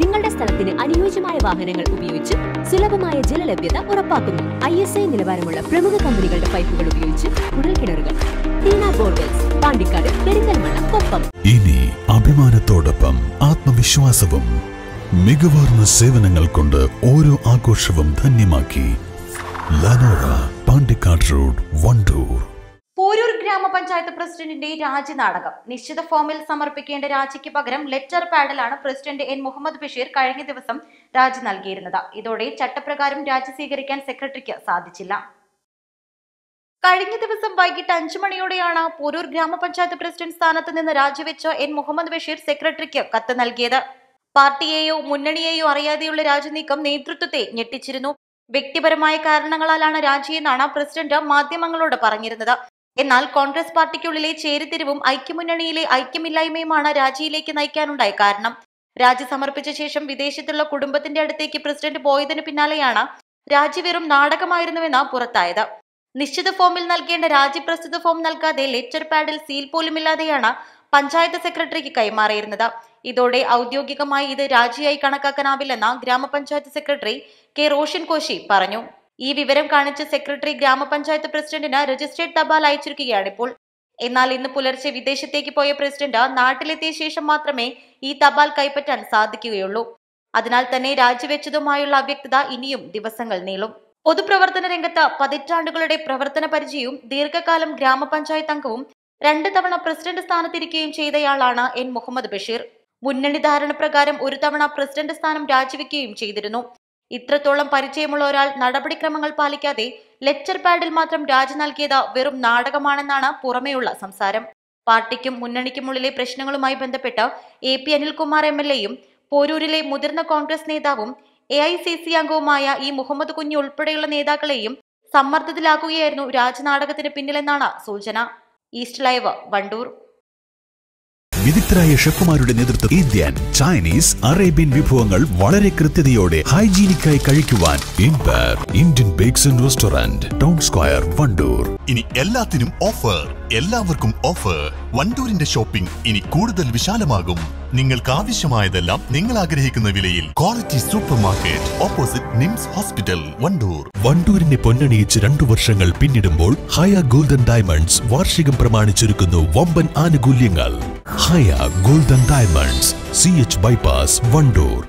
നിങ്ങളുടെ സ്ഥലത്തിന് അനുയോജ്യമായ വാഹനങ്ങൾ ഉപയോഗിച്ച് സുലഭമായ ജലലഭ്യത ഉറപ്പാക്കുന്നു. ഐ എസ് ഐ നിലവാരമുള്ള പ്രമുഖ കമ്പനികളുടെ പൈപ്പുകൾ ഉപയോഗിച്ച് കുഴൽക്കിണറുകൾ ടീന പാണ്ടിക്കാട് പെരിന്തൽമണ്ണ കൊപ്പം. ഇനി അഭിമാനത്തോടൊപ്പം ആത്മവിശ്വാസവും മികവാർന്ന സേവനങ്ങൾ കൊണ്ട് ഓരോ ആഘോഷവും ധന്യമാക്കി ലനോറ പാണ്ടിക്കാട് റോഡ് വണ്ടൂർ. ഗ്രാമപഞ്ചായത്ത് പ്രസിഡന്റിന്റെ രാജി നാടകം നിശ്ചിത ഫോമിൽ സമർപ്പിക്കേണ്ട രാജിക്ക് പകരം ലെറ്റർ പാഡിലാണ് പ്രസിഡന്റ് എൻ. മുഹമ്മദ് ബഷീർ കഴിഞ്ഞ ദിവസം രാജി നൽകിയിരുന്നത്. ഇതോടെ ചട്ടപ്രകാരം രാജി സ്വീകരിക്കാൻ സെക്രട്ടറിക്ക് സാധിച്ചില്ല. കഴിഞ്ഞ ദിവസം വൈകിട്ട് അഞ്ചു മണിയോടെയാണ് പോരൂർ ഗ്രാമപഞ്ചായത്ത് പ്രസിഡന്റ് സ്ഥാനത്ത് നിന്ന് രാജിവെച്ച എൻ. മുഹമ്മദ് ബഷീർ സെക്രട്ടറിക്ക് കത്ത് നൽകിയത്. പാർട്ടിയെയോ മുന്നണിയെയോ അറിയാതെയുള്ള രാജിനീക്കം നേതൃത്വത്തെ ഞെട്ടിച്ചിരുന്നു. വ്യക്തിപരമായ കാരണങ്ങളാലാണ് രാജിയെന്നാണ് പ്രസിഡന്റ് മാധ്യമങ്ങളോട് പറഞ്ഞിരുന്നത്. എന്നാൽ കോൺഗ്രസ് പാർട്ടിക്കുള്ളിലെ ചേരിതിരിവും ഐക്യമുന്നണിയിലെ ഐക്യമില്ലായ്മയുമാണ് രാജിയിലേക്ക് നയിക്കാനുണ്ടായ കാരണം രാജി സമർപ്പിച്ച ശേഷം വിദേശത്തുള്ള കുടുംബത്തിന്റെ അടുത്തേക്ക് പ്രസിഡന്റ് പോയതിനു പിന്നാലെയാണ് രാജി വെറും നാടകമായിരുന്നുവെന്ന് പുറത്തായത്. നിശ്ചിത ഫോമിൽ നൽകേണ്ട രാജി പ്രസ്തുത ഫോം നൽകാതെ ലെറ്റർ പാഡിൽ സീൽ പോലുമില്ലാതെയാണ് പഞ്ചായത്ത് സെക്രട്ടറിക്ക് കൈമാറിയിരുന്നത്. ഇതോടെ ഔദ്യോഗികമായി ഇത് രാജിയായി കണക്കാക്കാനാവില്ലെന്ന് ഗ്രാമപഞ്ചായത്ത് സെക്രട്ടറി കെ റോഷൻ കോശി പറഞ്ഞു. ഈ വിവരം കാണിച്ച് സെക്രട്ടറി ഗ്രാമപഞ്ചായത്ത് പ്രസിഡന്റിന് രജിസ്ട്രേഡ് തപാൽ അയച്ചിരിക്കുകയാണിപ്പോൾ എന്നാൽ ഇന്ന് പുലർച്ചെ വിദേശത്തേക്ക് പോയ പ്രസിഡന്റ് നാട്ടിലെത്തിയ ശേഷം മാത്രമേ ഈ തപാൽ കൈപ്പറ്റാൻ സാധിക്കുകയുള്ളൂ. അതിനാൽ തന്നെ രാജിവെച്ചതുമായുള്ള അവ്യക്തത ഇനിയും ദിവസങ്ങൾ നീളും. പൊതുപ്രവർത്തന രംഗത്ത് പതിറ്റാണ്ടുകളുടെ പ്രവർത്തന പരിചയവും ദീർഘകാലം ഗ്രാമപഞ്ചായത്ത് അംഗവും രണ്ട് തവണ പ്രസിഡന്റ് സ്ഥാനത്തിരിക്കുകയും ചെയ്തയാളാണ് എൻ. മുഹമ്മദ് ബഷീർ. മുന്നണി ധാരണ പ്രകാരം ഒരു തവണ പ്രസിഡന്റ് സ്ഥാനം രാജിവെക്കുകയും ചെയ്തിരുന്നു. ഇത്രത്തോളം പരിചയമുള്ള ഒരാൾ നടപടിക്രമങ്ങൾ പാലിക്കാതെ ലെക്ചർ പാഡിൽ മാത്രം രാജി നൽകിയത് വെറും നാടകമാണെന്നാണ് പുറമെയുള്ള സംസാരം. പാർട്ടിക്കും മുന്നണിക്കുമുള്ളിലെ പ്രശ്നങ്ങളുമായി ബന്ധപ്പെട്ട് A P Anilkumar M L എയും പോരൂരിലെ മുതിർന്ന കോൺഗ്രസ് നേതാവും എ ഐ സി സി അംഗവുമായ ഈ മുഹമ്മദ് കുഞ്ഞു ഉൾപ്പെടെയുള്ള നേതാക്കളെയും സമ്മർദ്ദത്തിലാക്കുകയായിരുന്നു രാജനാടകത്തിന് പിന്നിലെന്നാണ് സൂചന. East live Wandoor. വിദഗ്ധരായ ഷെഫുമാരുടെ നേതൃത്വം ഇന്ത്യൻ ചൈനീസ് അറേബ്യൻ വിഭവങ്ങൾ വളരെ കൃത്യതയോടെ ഹൈജീനിക്കായി കഴിക്കുവാൻ Indian bakes and restaurant town square Wandoor. ഇനി എല്ലാത്തിനും ഓഫർ എല്ലാവർക്കും ഓഫർ. വണ്ടൂരിന്റെ ഷോപ്പിംഗ് ഇനി കൂടുതൽ വിശാലമാകും. നിങ്ങൾക്ക് ആവശ്യമായതെല്ലാം നിങ്ങൾ ആഗ്രഹിക്കുന്ന വിലയിൽ. Quality supermarket opposite NIMS hospital Wandoor. വണ്ടൂരിനെ പൊന്നണിയിച്ച് രണ്ടു വർഷങ്ങൾ പിന്നിടുമ്പോൾ ഹയ ഗോൾഡൻ ഡയമണ്ട്സ് വാർഷികം പ്രമാണിച്ചൊരുക്കുന്നു വമ്പൻ ആനുകൂല്യങ്ങൾ. Haya golden diamonds C H bypass Wandoor.